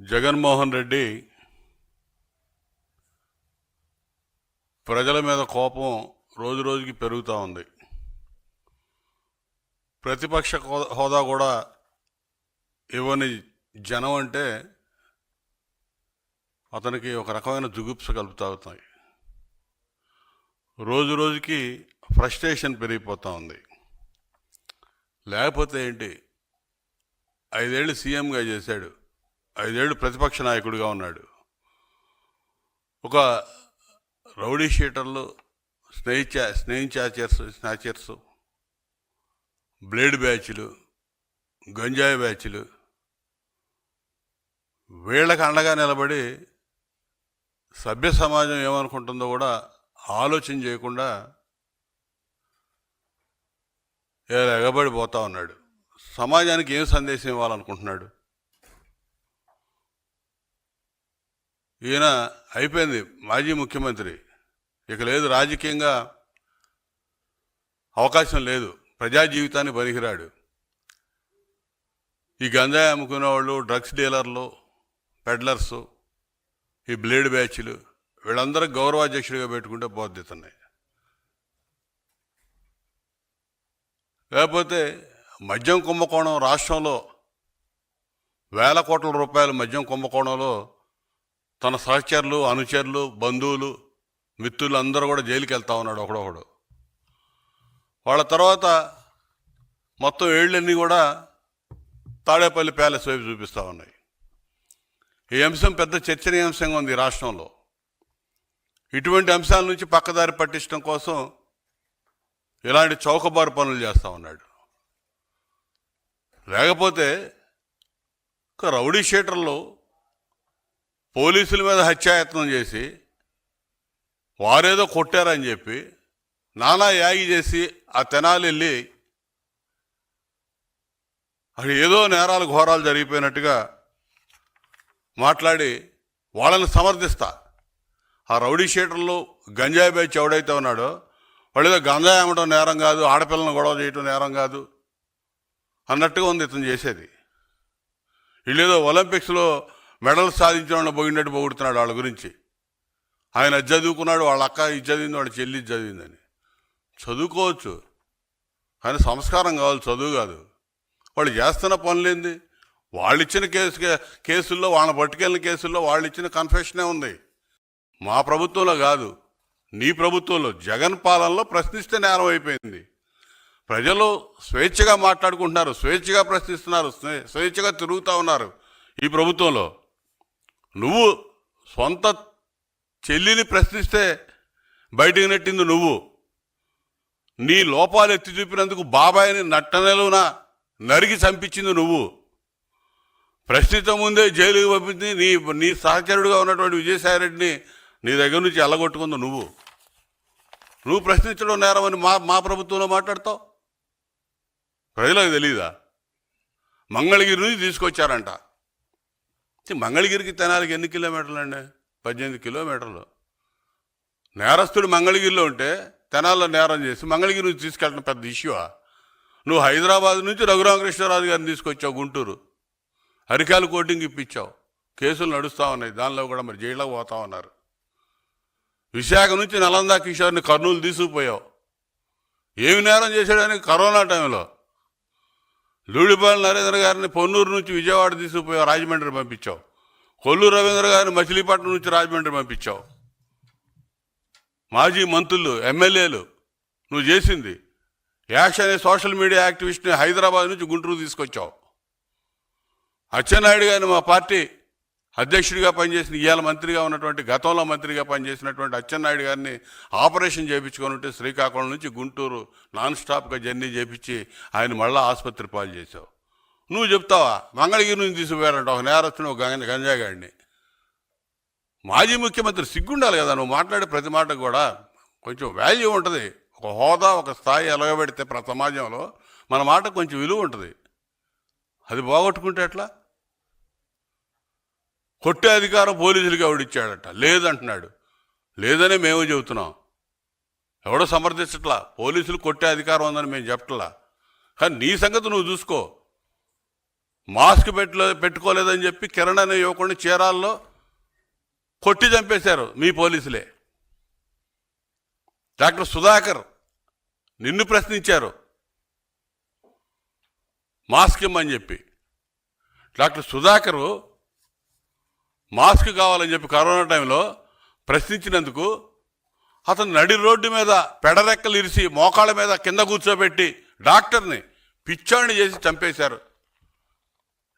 జగన్మోహన్ రెడ్డి ప్రజల మీద కోపం రోజు రోజుకి పెరుగుతూ ఉంది. ప్రతిపక్ష హోదా కూడా ఇవ్వని జనం అంటే అతనికి ఒక రకమైన జుగుప్స కలుపుతాగుతాయి రోజు రోజుకి ఫ్రస్ట్రేషన్ పెరిగిపోతూ ఉంది. లేకపోతే ఏంటి? ఐదేళ్ళు సీఎంగా చేశాడు. ఐదేళ్ళు ప్రతిపక్ష నాయకుడిగా ఉన్నాడు. ఒక రౌడీ షీటర్లు స్నేహి స్నేహించాచర్స్ స్నాచర్స్ బ్లేడ్ బ్యాచ్లు గంజాయి బ్యాచ్లు వీళ్ళకి అండగా నిలబడి సభ్య సమాజం ఏమనుకుంటుందో కూడా ఆలోచన చేయకుండా ఇలా ఎగబడిపోతా ఉన్నాడు. సమాజానికి ఏం సందేశం ఇవ్వాలనుకుంటున్నాడు? ఈయన అయిపోయింది మాజీ ముఖ్యమంత్రి. ఇక లేదు రాజకీయంగా అవకాశం లేదు. ప్రజా జీవితాన్ని పనికిరాడు ఈ గంజాయి అమ్ముకునే వాళ్ళు డ్రగ్స్ డీలర్లు పెడ్లర్స్ ఈ బ్లేడ్ బ్యాచ్లు వీళ్ళందరూ గౌరవాధ్యక్షుడిగా పెట్టుకుంటే బోధిస్తున్నాయి లేకపోతే మద్యం కుంభకోణం రాష్ట్రంలో వేల కోట్ల రూపాయల మద్యం కుంభకోణంలో తన సహచరులు అనుచరులు బంధువులు మిత్రులు అందరూ కూడా జైలుకి వెళ్తా ఉన్నాడు ఒకడొకడు. వాళ్ళ తర్వాత మొత్తం ఏళ్ళన్నీ కూడా తాడేపల్లి ప్యాలెస్ వైపు చూపిస్తూ ఉన్నాయి. ఈ అంశం పెద్ద చర్చనీయాంశంగా ఉంది రాష్ట్రంలో. ఇటువంటి అంశాల నుంచి పక్కదారి పట్టించడం కోసం ఇలాంటి చౌకబారు పనులు చేస్తూ ఉన్నాడు. లేకపోతే ఒక రౌడీ షీటర్లు పోలీసుల మీద హత్యాయత్నం చేసి వారేదో కొట్టారని చెప్పి నానా యాగి చేసి ఆ తెనాలి వెళ్ళి అక్కడ ఏదో నేరాలు ఘోరాలు జరిగిపోయినట్టుగా మాట్లాడి వాళ్ళని సమర్థిస్తా. ఆ రౌడీ షీటర్లు గంజాయి బ్యాచ్ ఎవడైతే ఉన్నాడో వాళ్ళు ఏదో గంజాయి అమ్మడం నేరం కాదు ఆడపిల్లని గొడవ చేయటం నేరం కాదు అన్నట్టుగా ఉంది ఇతను చేసేది. వీళ్ళేదో ఒలింపిక్స్లో మెడల్ సాధించిన వాళ్ళని పోయినట్టు పొగుడుతున్నాడు వాళ్ళ గురించి. ఆయన చదువుకున్నాడు వాళ్ళ అక్క ఇది చదివింది వాళ్ళ చెల్లి ఇది చదివిందని. చదువుకోవచ్చు. కానీ సంస్కారం కావాలి చదువు కాదు. వాళ్ళు చేస్తున్న పనులేంది వాళ్ళు ఇచ్చిన కేసు కేసుల్లో వాళ్ళని పట్టుకెళ్ళిన కేసుల్లో వాళ్ళు ఇచ్చిన కన్ఫెషనే ఉంది. మా ప్రభుత్వంలో కాదు. నీ ప్రభుత్వంలో జగన్ పాలనలో ప్రశ్నిస్తే నేరం అయిపోయింది. ప్రజలు స్వేచ్ఛగా మాట్లాడుకుంటున్నారు స్వేచ్ఛగా ప్రశ్నిస్తున్నారు స్వేచ్ఛగా తిరుగుతూ ఉన్నారు ఈ ప్రభుత్వంలో. నువ్వు సొంత చెల్లిని ప్రశ్నిస్తే బయటికి నెట్టింది నువ్వు. నీ లోపాలు ఎత్తి చూపినందుకు బాబాయిని నట్టనెలున నరికి చంపించింది నువ్వు. ప్రశ్నిత ముందే జైలుకి పంపింది నీ నీ సహచరుడుగా ఉన్నటువంటి విజయసాయిరెడ్డిని నీ దగ్గర నుంచి ఎల్లగొట్టుకుంది నువ్వు. నువ్వు ప్రశ్నించడం నేరమని మా మా ప్రభుత్వంలో మాట్లాడతావు? ప్రజలకు తెలీదా? మంగళగిరి నుంచి తీసుకొచ్చారంట. మంగళగిరికి తెనాలికి ఎన్ని కిలోమీటర్లు అండి పద్దెనిమిది కిలోమీటర్లు. నేరస్తుడు మంగళగిరిలో ఉంటే తెనాల్లో నేరం చేసి మంగళగిరి నుంచి తీసుకెళ్ళడం పెద్ద ఇష్యూవా నువ్వు హైదరాబాద్ నుంచి రఘురామకృష్ణరాజు గారిని తీసుకొచ్చావు గుంటూరు. హరికాలు కోటింగ్ ఇప్పించావు కేసులు నడుస్తూ ఉన్నాయి. దానిలో కూడా మరి జైల్లోకి పోతా ఉన్నారు. విశాఖ నుంచి నలందా కిషోర్ని కర్నూలు తీసుకుపోయావు. ఏమి నేరం చేశాడని కరోనా టైంలో? లూడిపాల నరేంద్ర గారిని పొన్నూరు నుంచి విజయవాడ తీసుకుపోయావు రాజమండ్రి పంపించావు. కొల్లూరు రవీంద్ర గారిని మచిలీపట్నం నుంచి రాజమండ్రి పంపించావు. మాజీ మంత్రులు ఎమ్మెల్యేలు నువ్వు చేసింది. యాష్ అనే సోషల్ మీడియా యాక్టివిస్ట్ని హైదరాబాద్ నుంచి గుంటూరు తీసుకొచ్చావు. అచ్చెన్నాయుడు గారిని మా పార్టీ అధ్యక్షుడిగా పనిచేసిన ఇవాళ మంత్రిగా ఉన్నటువంటి గతంలో మంత్రిగా పనిచేసినటువంటి అచ్చెన్నాయుడు గారిని ఆపరేషన్ చేయించుకొని ఉంటే శ్రీకాకుళం నుంచి గుంటూరు నాన్ స్టాప్గా జర్నీ చేపించి ఆయన మళ్ళా ఆసుపత్రి పాలు చేసావు నువ్వు చెప్తావా? మంగళగిరి నుంచి తీసుకుపోయారంట ఒక నేరస్తుని ఒక గంగ గంజాగాడిని మాజీ ముఖ్యమంత్రి సిగ్గుండాలి కదా నువ్వు మాట్లాడే ప్రతి మాటకు కూడా కొంచెం వాల్యూ ఉంటుంది. ఒక హోదా ఒక స్థాయి ఎలగబెడితే ప్ర సమాజంలో మన మాట కొంచెం విలువ ఉంటుంది. అది పోగొట్టుకుంటే ఎట్లా? కొట్టే అధికారం పోలీసులకి ఎవడిచ్చాడట? లేదంటున్నాడు. లేదనే మేము చెబుతున్నాం. ఎవడో సమర్థించట్లా? పోలీసులు కొట్టే అధికారం ఉందని మేము చెప్పట్లా? కానీ నీ సంగతి నువ్వు చూసుకో. మాస్క్ పెట్టలే పెట్టుకోలేదని చెప్పి కిరణ్ అనే యువకుడిని చీరాల్లో కొట్టి చంపేశారు మీ పోలీసులే. డాక్టర్ సుధాకర్ నిన్ను ప్రశ్నించారు. మాస్క్ ఇమ్మని చెప్పి. డాక్టర్ సుధాకరు మాస్క్ కావాలని చెప్పి కరోనా టైంలో ప్రశ్నించినందుకు అతను నడి రోడ్డు మీద పెడరెక్కలు ఇరిసి మోకాళ్ళ మీద కింద కూర్చోబెట్టి డాక్టర్ని పిచ్చాడిని చేసి చంపేశారు.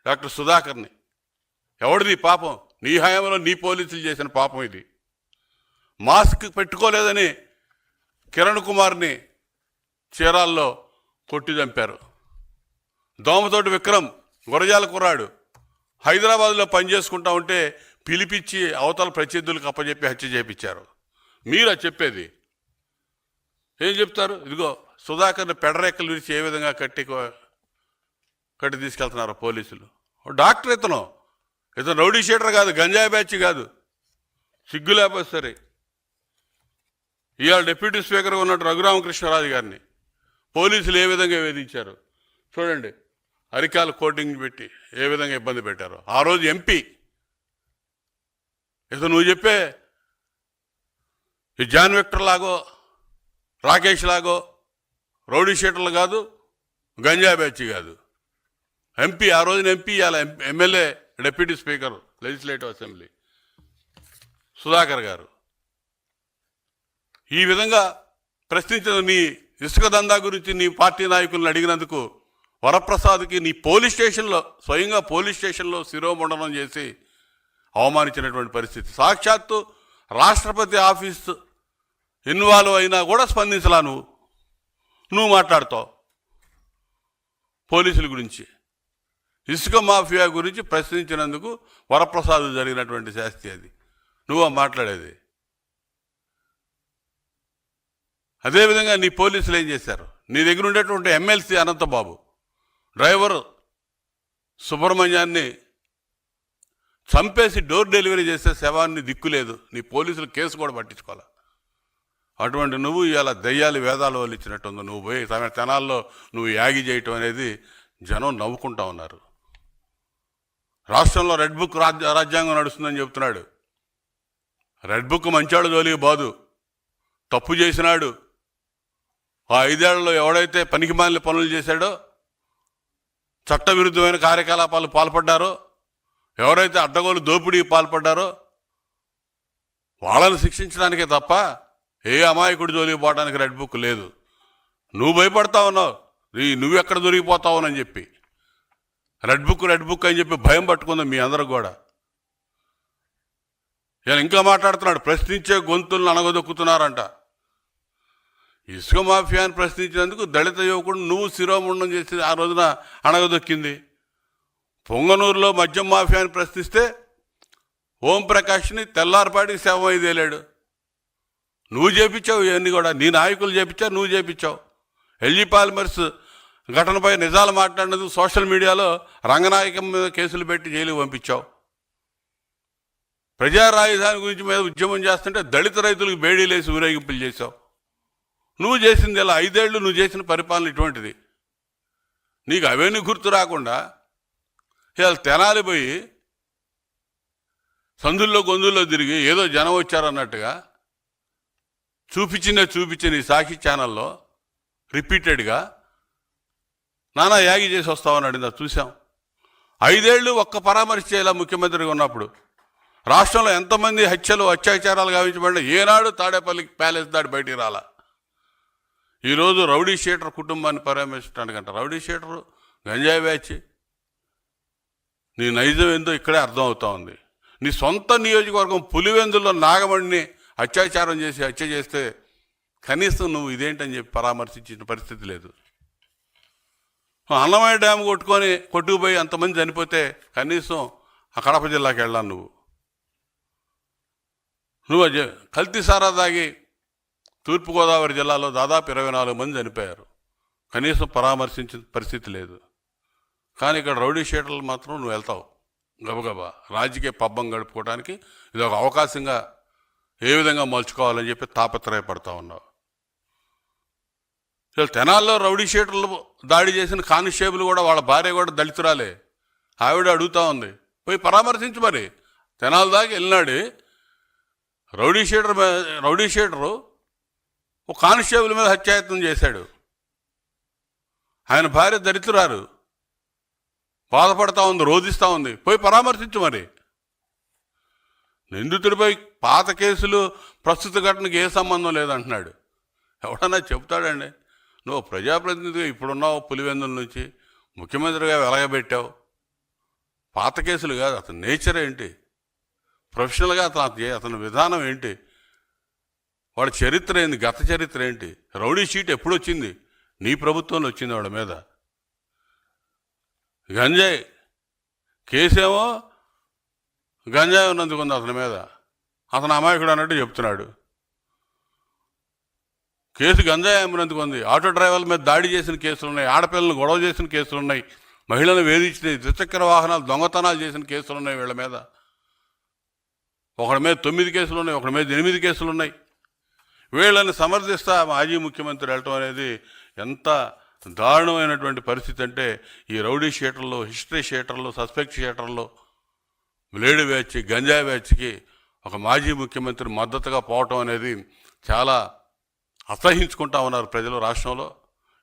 డాక్టర్ సుధాకర్ని. ఎవడిది పాపం? నీ హయాంలో నీ పోలీసులు చేసిన పాపం ఇది. మాస్క్ పెట్టుకోలేదని కిరణ్ కుమార్ని చీరాల్లో కొట్టి చంపారు. దోమతోటి విక్రమ్ గురజాల కుర్రాడు. హైదరాబాద్లో పనిచేసుకుంటా ఉంటే పిలిపించి అవతల ప్రత్యర్థులకు అప్పచెప్పి హత్య చేయించారు. మీరా చెప్పేది. ఏం చెప్తారు? ఇదిగో సుధాకర్ని పెడరెక్కలు విరిచి ఏ విధంగా కట్టి కట్టి తీసుకెళ్తున్నారు పోలీసులు? డాక్టర్ ఇతను. ఇతను రౌడీ షీటర్ కాదు గంజాయి బ్యాచ్ కాదు. సిగ్గు లేకపోతే సరే. ఇవాళ డిప్యూటీ స్పీకర్గా ఉన్నట్టు రఘురామకృష్ణరాజు గారిని పోలీసులు ఏ విధంగా వేధించారు? చూడండి. అరికాల కోటింగ్ పెట్టి ఏ విధంగా ఇబ్బంది పెట్టారో. ఆ రోజు ఎంపీ ఏదో నువ్వు చెప్పే ఈ జాన్ విక్టర్ లాగో రాకేష్ లాగో రౌడీ షీటర్లు కాదు గంజా బ్యాచ్ కాదు. ఎంపీ ఆ రోజున ఎంపీ అలా MLA deputy speaker legislative assembly. Sudhakar garu. ఈ విధంగా ప్రశ్నించిన నీ ఇసుక దందా గురించి నీ పార్టీ నాయకులను అడిగినందుకు వరప్రసాద్కి నీ పోలీస్ స్టేషన్లో స్వయంగా పోలీస్ స్టేషన్లో శిరోమండనం చేసి అవమానించినటువంటి పరిస్థితి. సాక్షాత్తు రాష్ట్రపతి ఆఫీస్ ఇన్వాల్వ్ అయినా కూడా స్పందించలా నువ్వు. నువ్వు మాట్లాడతావు పోలీసుల గురించి. ఇసుక మాఫియా గురించి ప్రశ్నించినందుకు వరప్రసాద్ జరిగినటువంటి శాస్తి అది. నువ్వు మాట్లాడేది? అదేవిధంగా నీ పోలీసులు ఏం చేశారు? నీ దగ్గర ఉండేటువంటి ఎమ్మెల్సీ అనంతబాబు. డ్రైవర్ సుబ్రహ్మణ్యాన్ని చంపేసి డోర్ డెలివరీ చేసే శవాన్ని దిక్కులేదు. నీ పోలీసులు కేసు కూడా పట్టించుకోవాలి? అటువంటి నువ్వు ఇలా దయ్యాలు వేదాలు వాళ్ళు ఇచ్చినట్టుంది. నువ్వు పోయి తమ తెనాల్లో నువ్వు యాగి చేయటం అనేది జనం నవ్వుకుంటా ఉన్నారు. రాష్ట్రంలో రెడ్ బుక్ రాజ్య రాజ్యాంగం నడుస్తుందని చెప్తున్నాడు. రెడ్ బుక్ మంచాడు జోలికి బాదు. తప్పు చేసినాడు. ఆ ఐదేళ్ళలో ఎవడైతే పనికిమాలిన పనులు చేశాడో చట్టవిరుద్ధమైన కార్యకలాపాలు పాల్పడ్డారో ఎవరైతే అడ్డగోలు దోపిడీకి పాల్పడ్డారో వాళ్ళని శిక్షించడానికే తప్ప ఏ అమాయకుడి జోలికి పోవడానికి రెడ్ బుక్ లేదు. నువ్వు భయపడతా ఉన్నావు. ఈ నువ్వెక్కడ దొరికిపోతావునని చెప్పి. రెడ్ బుక్ రెడ్ బుక్ అని చెప్పి భయం పట్టుకుంది మీ అందరూ కూడా. ఇలా ఇంకా మాట్లాడుతున్నాడు. ప్రశ్నించే గొంతులను అణగదొక్కుతున్నారంట. ఇసుక మాఫియాని ప్రశ్నించినందుకు దళిత యువకుడు నువ్వు శిరోముండం చేసి ఆ రోజున అణగదొక్కింది. పొంగనూరులో మద్యం మాఫియాని ప్రశ్నిస్తే ఓంప్రకాష్ని తెల్లారిపాటి శవం ఐదేలాడు నువ్వు చేపించావు ఇవన్నీ కూడా నీ నాయకులు చేపించావు నువ్వు చేపించావు. ఎల్జీ పాలిమర్స్ ఘటనపై నిజాలు మాట్లాడినందుకు సోషల్ మీడియాలో రంగనాయకం మీద కేసులు పెట్టి జైలు పంపించావు. ప్రజా రాజధాని గురించి మీద ఉద్యమం చేస్తుంటే దళిత రైతులకు బేడీలేసి ఊరేగింపులు చేశావు. నువ్వు చేసింది ఇలా ఐదేళ్ళు నువ్వు చేసిన పరిపాలన ఇటువంటిది. నీకు అవన్నీ గుర్తు రాకుండా ఇవాళ తెనాలి పోయి సందుల్లో గొంతుల్లో తిరిగి ఏదో జనం వచ్చారన్నట్టుగా చూపించిందే చూపించిన ఈ సాక్షి ఛానల్లో రిపీటెడ్గా నానా యాగి చేసి వస్తామని అడిగిందా? చూసాం ఐదేళ్ళు ఒక్క పరామర్శ చేయాల ముఖ్యమంత్రిగా ఉన్నప్పుడు. రాష్ట్రంలో ఎంతమంది హత్యలు అత్యాచారాలు గావించబడిన ఏనాడు తాడేపల్లి ప్యాలెస్ దాటి బయటికి రాలా. ఈరోజు రౌడీ షీటర్ కుటుంబాన్ని పరామర్శించడానికంట. రౌడీ షీటర్ గంజాయి బ్యాచ్. నీ నైజం ఏందో ఇక్కడే అర్థం అవుతా ఉంది. నీ సొంత నియోజకవర్గం పులివెందుల్లో నాగమణిని అత్యాచారం చేసి హత్య చేస్తే కనీసం నువ్వు ఇదేంటని చెప్పి పరామర్శించిన పరిస్థితి లేదు. అన్నమయ్య డ్యామ్ కొట్టుకొని కొట్టుకుపోయి అంతమంది చనిపోతే కనీసం ఆ కడప జిల్లాకి వెళ్ళాను నువ్వు. నువ్వు కల్తీ సారా తాగి తూర్పుగోదావరి జిల్లాలో దాదాపు ఇరవై నాలుగు మంది చనిపోయారు. కనీసం పరామర్శించిన పరిస్థితి లేదు. కానీ ఇక్కడ రౌడీ షీటర్లు మాత్రం నువ్వు వెళ్తావు. గబగబా. రాజకీయ పబ్బం గడుపుకోవడానికి ఇది ఒక అవకాశంగా ఏ విధంగా మలుచుకోవాలని చెప్పి తాపత్రయపడతా ఉన్నావు. అసలు తెనాల్లో రౌడీ షీటర్లు దాడి చేసిన కానిస్టేబుల్ కూడా వాళ్ళ భార్య కూడా దళితురాలే. ఆవిడ అడుగుతా ఉంది. పోయి పరామర్శించు మరి. తెనాల దాకా వెళ్ళినాడు. రౌడీ షీటర్ రౌడీ షీటరు ఒక కానిస్టేబుల్ మీద హత్యాయత్నం చేశాడు. ఆయన భార్య దరిద్రారు బాధపడతా ఉంది రోధిస్తూ ఉంది. పోయి పరామర్శించు మరి. నిందితుడిపై పాత కేసులు ప్రస్తుత ఘటనకి ఏ సంబంధం లేదంటున్నాడు. ఎవడన్నా చెప్తాడండి నువ్వు ప్రజాప్రతినిధిగా ఇప్పుడున్నావు పులివెందుల నుంచి. ముఖ్యమంత్రిగా వెలగబెట్టావు. పాత కేసులు కాదు అతని నేచర్ ఏంటి? ప్రొఫెషనల్గా అతను అతని విధానం ఏంటి? వాడి చరిత్ర ఏంది? గత చరిత్ర ఏంటి? రౌడీ షీట్ ఎప్పుడు వచ్చింది నీ ప్రభుత్వంలో వచ్చింది వాడి మీద. గంజాయి. కేసేమో గంజాయి ఉన్నందుకు ఉంది అతని మీద. అతను అమాయకుడు అన్నట్టు చెప్తున్నాడు. కేసు గంజాయి అమ్మినందుకు ఉంది. ఆటో డ్రైవర్ల మీద దాడి చేసిన కేసులు ఉన్నాయి ఆడపిల్లలు గొడవ చేసిన కేసులు ఉన్నాయి మహిళలను వేధించిన ద్విచక్ర వాహనాలు దొంగతనాలు చేసిన కేసులు ఉన్నాయి వీళ్ళ మీద. ఒకడి మీద తొమ్మిది కేసులు ఉన్నాయి ఒకడి మీద ఎనిమిది కేసులు ఉన్నాయి వీళ్ళని సమర్థిస్తా మాజీ ముఖ్యమంత్రి వెళ్ళటం అనేది ఎంత దారుణమైనటువంటి పరిస్థితి అంటే ఈ రౌడీ షీటర్లు హిస్టరీ షీటర్లు సస్పెక్ట్ షీటర్లు బ్లేడ్ బ్యాచ్ గంజాయి బ్యాచ్కి ఒక మాజీ ముఖ్యమంత్రి మద్దతుగా పోవటం అనేది చాలా అసహించుకుంటా ఉన్నారు ప్రజలు రాష్ట్రంలో.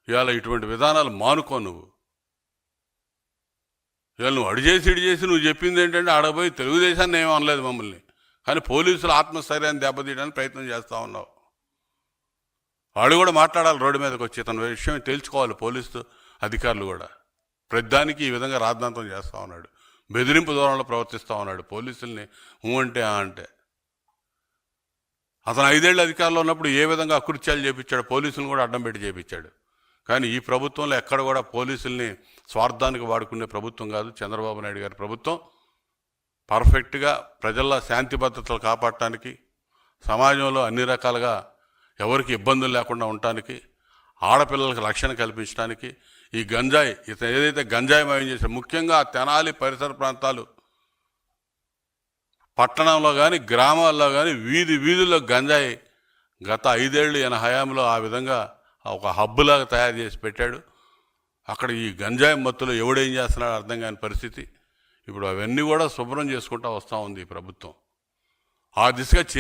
ఇవాళ ఇటువంటి విధానాలు మానుకో నువ్వు. ఇవాళ నువ్వు అడిచేసి ఇడిచేసి చేసి నువ్వు చెప్పింది ఏంటంటే ఆడపోయి తెలుగుదేశాన్ని ఏమీ అనలేదు మమ్మల్ని. కానీ పోలీసులు ఆత్మస్థైర్యాన్ని దెబ్బతీయడానికి ప్రయత్నం చేస్తూ ఉన్నావు. వాళ్ళు కూడా మాట్లాడాలి రోడ్డు మీదకి వచ్చి. తన విషయం తెలుసుకోవాలి పోలీసు అధికారులు కూడా. ప్రతిదానికి ఈ విధంగా రాద్ధాంతం చేస్తూ ఉన్నాడు. బెదిరింపు దూరంలో ప్రవర్తిస్తూ ఉన్నాడు. పోలీసుల్ని ఊ అంటే ఆ అంటే. అతను ఐదేళ్ళు అధికారంలో ఉన్నప్పుడు ఏ విధంగా అకృత్యాలు చేపించాడు పోలీసులను కూడా అడ్డం పెట్టి చేపించాడు. కానీ ఈ ప్రభుత్వంలో ఎక్కడ కూడా పోలీసుల్ని స్వార్థానికి వాడుకునే ప్రభుత్వం కాదు. చంద్రబాబు నాయుడు గారి ప్రభుత్వం పర్ఫెక్ట్గా ప్రజల శాంతి భద్రతలు కాపాడటానికి సమాజంలో అన్ని రకాలుగా ఎవరికి ఇబ్బందులు లేకుండా ఉండటానికి ఆడపిల్లలకు రక్షణ కల్పించడానికి ఈ గంజాయి ఇతను ఏదైతే గంజాయి మయం చేసే ముఖ్యంగా తెనాలి పరిసర ప్రాంతాలు పట్టణంలో కానీ గ్రామాల్లో కానీ వీధి వీధుల్లో గంజాయి గత ఐదేళ్ళు ఈయన హయాంలో ఆ విధంగా ఒక హబ్బులాగా తయారు చేసి పెట్టాడు. అక్కడ ఈ గంజాయి మత్తులో ఎవడేం చేస్తున్నాడో అర్థం కాని పరిస్థితి. ఇప్పుడు అవన్నీ కూడా శుభ్రం చేసుకుంటా వస్తూ ఉంది ఈ ప్రభుత్వం. ఆ దిశగా